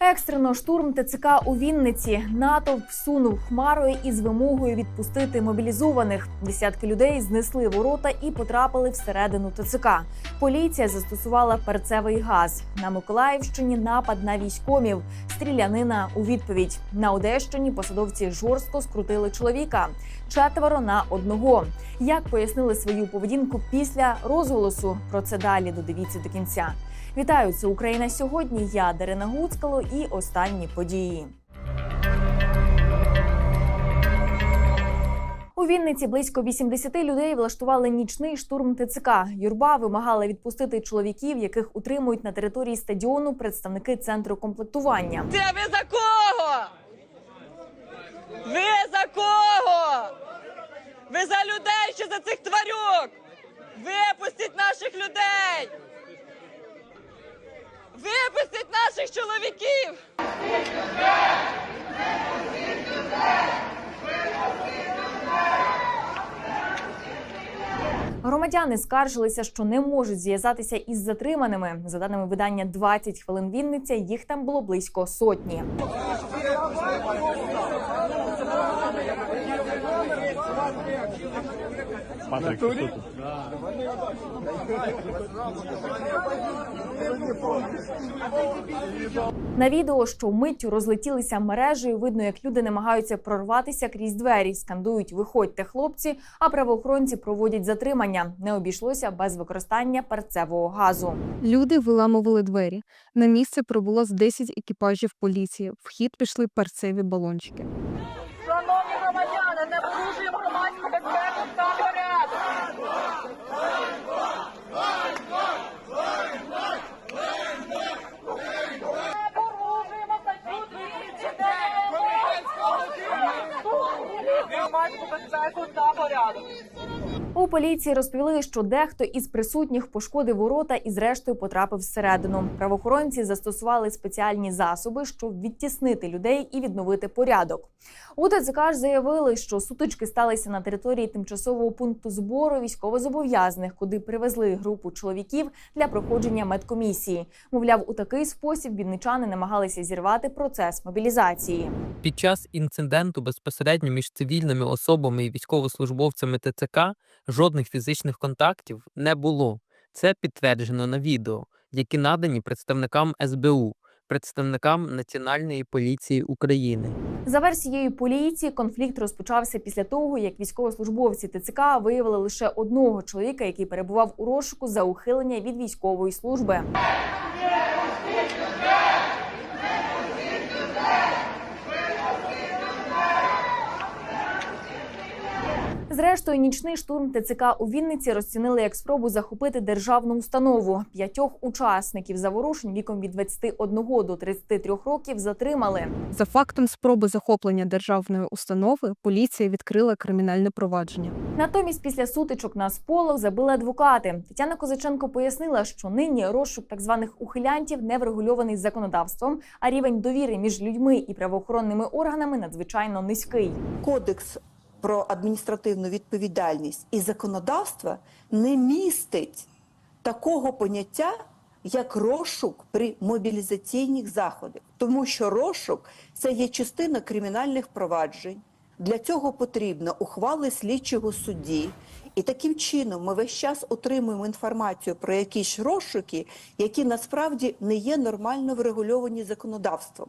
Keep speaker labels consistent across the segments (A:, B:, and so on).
A: Екстрено штурм ТЦК у Вінниці. Натовп всунув хмарою із вимогою відпустити мобілізованих. Десятки людей знесли ворота і потрапили всередину ТЦК. Поліція застосувала перцевий газ. На Миколаївщині напад на військомів. Стрілянина у відповідь. На Одещині посадовці жорстко скрутили чоловіка. Четверо на одного. Як пояснили свою поведінку після розголосу? Про це далі додивіться до кінця. Вітаю, це Україна сьогодні. Я Дарина Гуцкало і останні події. У Вінниці близько 80 людей влаштували нічний штурм ТЦК. Юрба вимагала відпустити чоловіків, яких утримують на території стадіону представники центру комплектування.
B: Це ви за кого? Ви за кого? Ви за людей цих тварюк? Випустіть наших людей! Випустіть наших чоловіків!
A: Громадяни скаржилися, що не можуть зв'язатися із затриманими. За даними видання 20 хвилин Вінниця, їх там було близько сотні.
C: Патрик, що тут?
A: На відео, що миттю розлетілися мережею, видно, як люди намагаються прорватися крізь двері, скандують Виходьте, хлопці, а правоохоронці проводять затримання. Не обійшлося без використання перцевого газу.
D: Люди виламували двері. На місце прибуло з 10 екіпажів поліції. В хід пішли перцеві балончики.
B: Шановні громадяни, не порушуємо громадську безпеку та порядок! Не порушуємо статтю 209! Громадську безпеку та порядок!
A: У поліції розповіли, що дехто із присутніх пошкодив ворота і, зрештою, потрапив всередину. Правоохоронці застосували спеціальні засоби, щоб відтіснити людей і відновити порядок. У ТЦК ж заявили, що сутички сталися на території тимчасового пункту збору військовозобов'язаних, куди привезли групу чоловіків для проходження медкомісії. Мовляв, у такий спосіб вінничани намагалися зірвати процес мобілізації.
E: Під час інциденту безпосередньо між цивільними особами і військовослужбовцями ТЦК жодних фізичних контактів не було. Це підтверджено на відео, які надані представникам СБУ, представникам Національної поліції України.
A: За версією поліції, конфлікт розпочався після того, як військовослужбовці ТЦК виявили лише одного чоловіка, який перебував у розшуку за ухилення від військової служби. Зрештою, нічний штурм ТЦК у Вінниці розцінили як спробу захопити державну установу. П'ятьох учасників заворушень віком від 21 до 33 років затримали.
D: За фактом спроби захоплення державної установи поліція відкрила кримінальне провадження.
A: Натомість, після сутичок на сполох забили адвокати. Тетяна Козаченко пояснила, що нині розшук так званих ухилянтів не врегульований законодавством, а рівень довіри між людьми і правоохоронними органами надзвичайно низький.
F: Кодекс про адміністративну відповідальність і законодавство не містить такого поняття, як розшук при мобілізаційних заходах, тому що розшук це є частина кримінальних проваджень. Для цього потрібно ухвали слідчого судді. І таким чином ми весь час отримуємо інформацію про якісь розшуки, які насправді не є нормально врегульовані законодавством.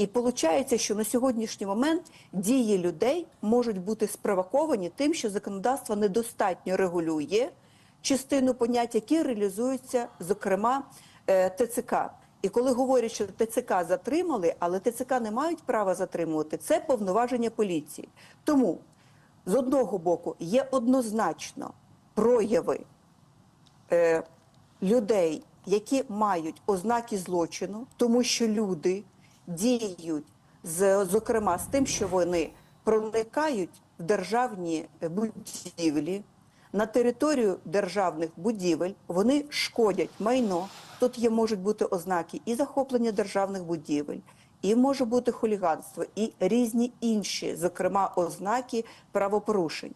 F: І виходить, що на сьогоднішній момент дії людей можуть бути спровоковані тим, що законодавство недостатньо регулює частину понять, які реалізуються, зокрема, е, ТЦК. І коли говорять, що ТЦК затримали, але ТЦК не мають права затримувати, це повноваження поліції. Тому з одного боку є однозначно прояви е, людей, які мають ознаки злочину, тому що люди діють з зокрема з тим, що вони проникають в державні будівлі. На територію державних будівель вони шкодять майно. Тут є можуть бути ознаки і захоплення державних будівель, і може бути хуліганство, і різні інші, зокрема, ознаки правопорушень.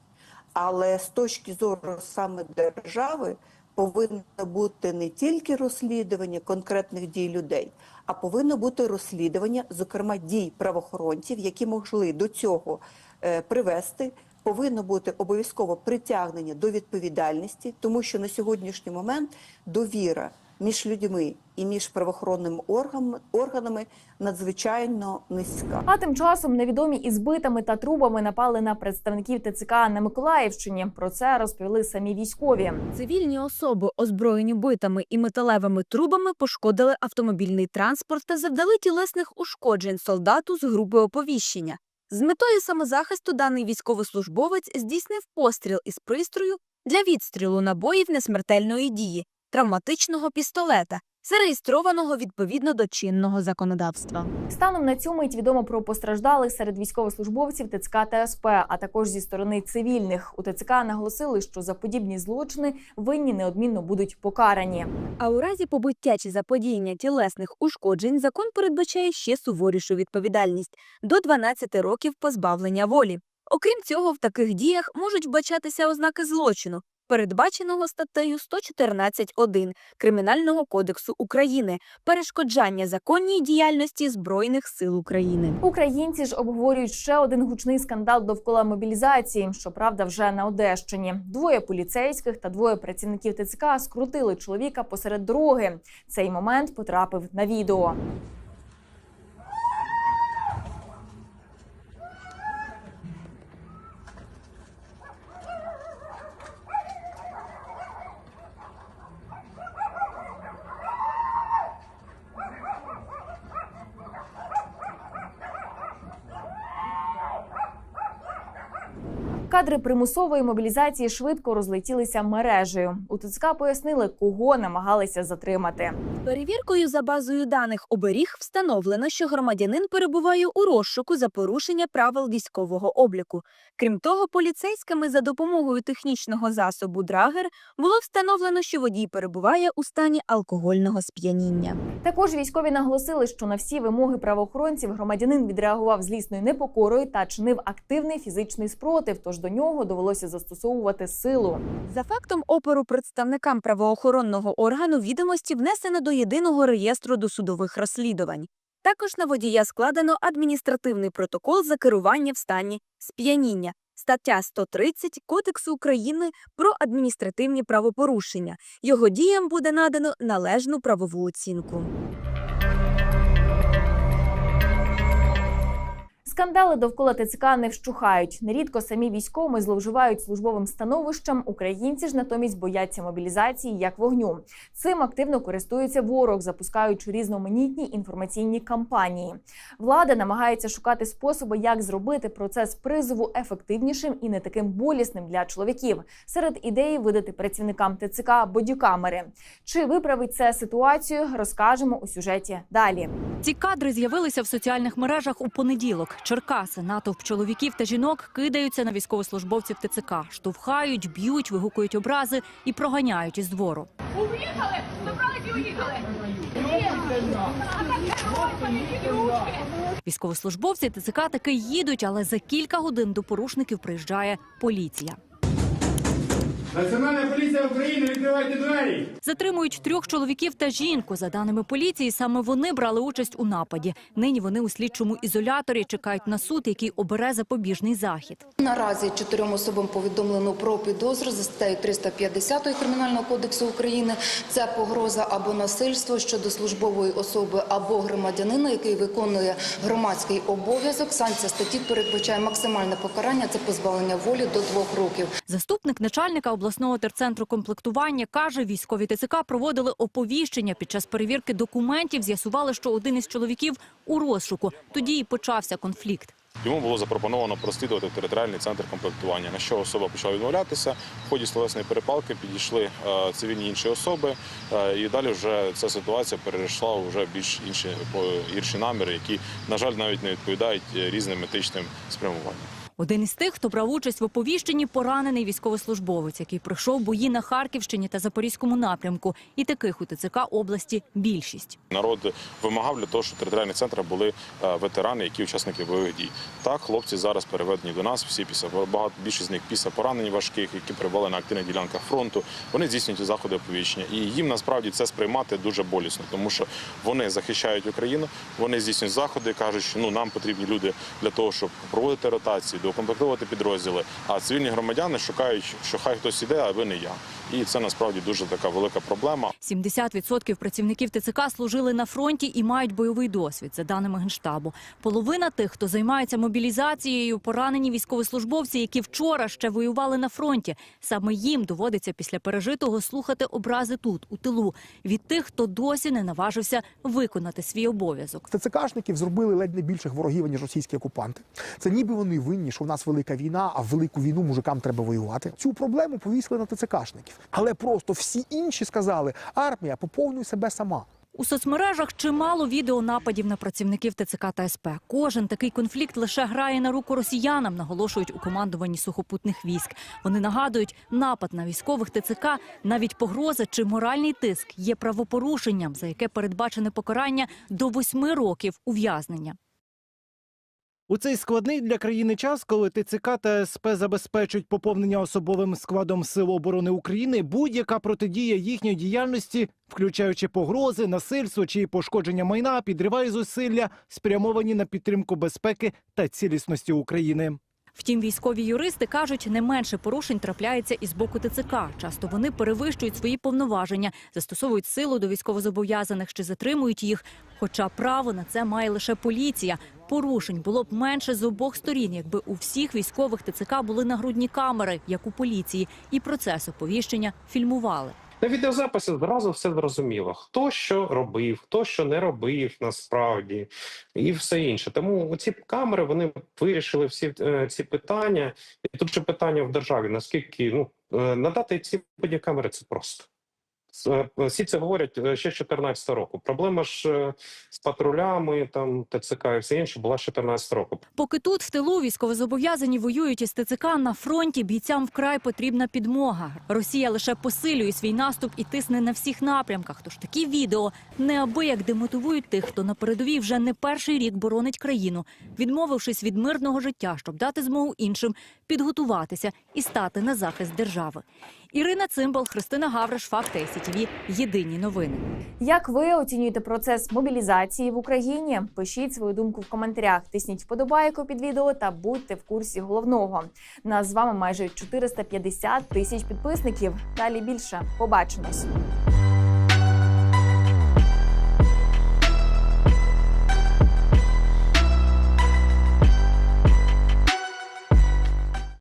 F: Але з точки зору саме держави, повинно бути не тільки розслідування конкретних дій людей, а повинно бути розслідування, зокрема, дій правоохоронців, які могли до цього е, привести. Повинно бути обов'язково притягнення до відповідальності, тому що на сьогоднішній момент довіра між людьми і між правоохоронними органами, органами надзвичайно низька.
A: А тим часом невідомі із битами та трубами напали на представників ТЦК на Миколаївщині. Про це розповіли самі військові.
C: Цивільні особи, озброєні битами і металевими трубами, пошкодили автомобільний транспорт та завдали тілесних ушкоджень солдату з групи оповіщення. З метою самозахисту даний військовослужбовець здійснив постріл із пристрою для відстрілу набоїв несмертельної дії травматичного пістолета, зареєстрованого відповідно до чинного законодавства.
A: Станом на цю мить відомо про постраждалих серед військовослужбовців ТЦК та СП, а також зі сторони цивільних. У ТЦК наголосили, що за подібні злочини винні неодмінно будуть покарані.
C: А у разі побиття чи заподіяння тілесних ушкоджень закон передбачає ще суворішу відповідальність до 12 років позбавлення волі. Окрім цього, в таких діях можуть вбачатися ознаки злочину, передбаченого статтею 114.1 Кримінального кодексу України перешкоджання законній діяльності Збройних сил України.
A: Українці ж обговорюють ще один гучний скандал довкола мобілізації. Щоправда, вже на Одещині. Двоє поліцейських та двоє працівників ТЦК скрутили чоловіка посеред дороги. Цей момент потрапив на відео. Кадри примусової мобілізації швидко розлетілися мережею. У ТЦК пояснили, кого намагалися затримати.
C: Перевіркою за базою даних оберіг встановлено, що громадянин перебуває у розшуку за порушення правил військового обліку. Крім того, поліцейськими за допомогою технічного засобу Драгер було встановлено, що водій перебуває у стані алкогольного сп'яніння.
A: Також військові наголосили, що на всі вимоги правоохоронців громадянин відреагував злісною непокорою та чинив активний фізичний спротив. Тож до нього довелося застосовувати силу.
C: За фактом опору представникам правоохоронного органу відомості внесено до єдиного реєстру досудових розслідувань. Також на водія складено адміністративний протокол за керування в стані сп'яніння. Стаття 130 Кодексу України про адміністративні правопорушення. Його діям буде надано належну правову оцінку.
A: Скандали довкола ТЦК не вщухають. Нерідко самі військовими зловживають службовим становищем. Українці ж натомість бояться мобілізації як вогню. Цим активно користується ворог, запускаючи різноманітні інформаційні кампанії. Влада намагається шукати способи, як зробити процес призову ефективнішим і не таким болісним для чоловіків. Серед ідеї видати працівникам ТЦК бодікамери. Чи виправить це ситуацію? Розкажемо у сюжеті далі.
G: Ці кадри з'явилися в соціальних мережах у понеділок. Черкаси, натовп чоловіків та жінок кидаються на військовослужбовців ТЦК, штовхають, б'ють, вигукують образи і проганяють із двору.
H: Уїхали! Забрались і уїхали!
G: Військовослужбовці ТЦК таки їдуть, але за кілька годин до порушників приїжджає поліція.
I: Національна поліція України, відкривайте двері!
G: Затримують трьох чоловіків та жінку. За даними поліції, саме вони брали участь у нападі. Нині вони у слідчому ізоляторі чекають на суд, який обере запобіжний захід.
J: Наразі чотирьом особам повідомлено про підозру за статтею 350 Кримінального кодексу України. Це погроза або насильство щодо службової особи або громадянина, який виконує громадський обов'язок. Санкція статті передбачає максимальне покарання це позбавлення волі до двох років.
G: Заступник начальника обласного терцентру комплектування каже, військові ТЦК проводили оповіщення. Під час перевірки документів з'ясували, що один із чоловіків у розшуку. Тоді і почався конфлікт.
K: Йому було запропоновано прослідувати територіальний центр комплектування, на що особа почала відмовлятися. В ході словесної перепалки підійшли е, цивільні інші особи, е, і далі вже ця ситуація перейшла вже більш інші гірші наміри, які, на жаль, навіть не відповідають різним етичним спрямуванням.
G: Один із тих, хто брав участь в оповіщенні, поранений військовослужбовець, який пройшов бої на Харківщині та Запорізькому напрямку. І таких у ТЦК області більшість.
K: Народ вимагав для того, щоб в територіальних центрах були е, ветерани, які учасники бойових дій. Так, хлопці зараз переведені до нас. Всі після багато більшість з них після поранень важких, які перебували на активних ділянках фронту. Вони здійснюють заходи оповіщення, і їм насправді це сприймати дуже болісно, тому що вони захищають Україну, вони здійснюють заходи, кажуть, що ну нам потрібні люди для того, щоб проводити ротації, доукомплектовувати підрозділи. А цивільні громадяни шукають, що хай хтось іде, а ви не я. І це насправді дуже така велика проблема.
G: 70% працівників ТЦК служили на фронті і мають бойовий досвід, за даними Генштабу. Половина тих, хто займається мобілізацією, поранені військовослужбовці, які вчора ще воювали на фронті. Саме їм доводиться після пережитого слухати образи тут, у тилу, від тих, хто досі не наважився виконати свій обов'язок.
L: ТЦКшників зробили ледь не більших ворогів, ніж російські окупанти. Це ніби вони винні, що в нас велика війна, а в велику війну мужикам треба воювати. Цю проблему повісили на ТЦКшників. Але просто всі інші сказали: армія поповнює себе сама.
G: У соцмережах чимало відео нападів на працівників ТЦК та СП. Кожен такий конфлікт лише грає на руку росіянам, наголошують у командуванні сухопутних військ. Вони нагадують, напад на військових ТЦК, навіть погроза чи моральний тиск є правопорушенням, за яке передбачене покарання до восьми років ув'язнення.
M: У цей складний для країни час, коли ТЦК та СП забезпечують поповнення особовим складом Сил оборони України, будь-яка протидія їхньої діяльності, включаючи погрози, насильство чи пошкодження майна, підриває зусилля, спрямовані на підтримку безпеки та цілісності України.
G: Втім, військові юристи кажуть, не менше порушень трапляється і з боку ТЦК. Часто вони перевищують свої повноваження, застосовують силу до військовозобов'язаних чи затримують їх. Хоча право на це має лише поліція. Порушень було б менше з обох сторін, якби у всіх військових ТЦК були нагрудні камери, як у поліції, і процес оповіщення фільмували.
N: На відеозаписі одразу все зрозуміло, хто що робив, хто що не робив насправді, і все інше. Тому ці камери вони вирішили всі е, ці питання. І тут же питання в державі: наскільки ну е, надати ці бодікамери це просто. Всі це говорять е, ще з 2014 року. Проблема ж е, з патрулями, там ТЦК і все інше була з 2014 року.
G: Поки тут в тилу військовозобов'язані воюють із ТЦК, на фронті бійцям вкрай потрібна підмога. Росія лише посилює свій наступ і тисне на всіх напрямках. Тож такі відео неабияк демотивують тих, хто на передовій вже не перший рік боронить країну, відмовившись від мирного життя, щоб дати змогу іншим підготуватися і стати на захист держави. Ірина Цимбал, Христина Гавриш, Факти СІТВ. Єдині новини.
A: Як ви оцінюєте процес мобілізації в Україні? Пишіть свою думку в коментарях, тисніть вподобайку під відео та будьте в курсі головного. Нас з вами майже 450 тисяч підписників. Далі більше. Побачимось.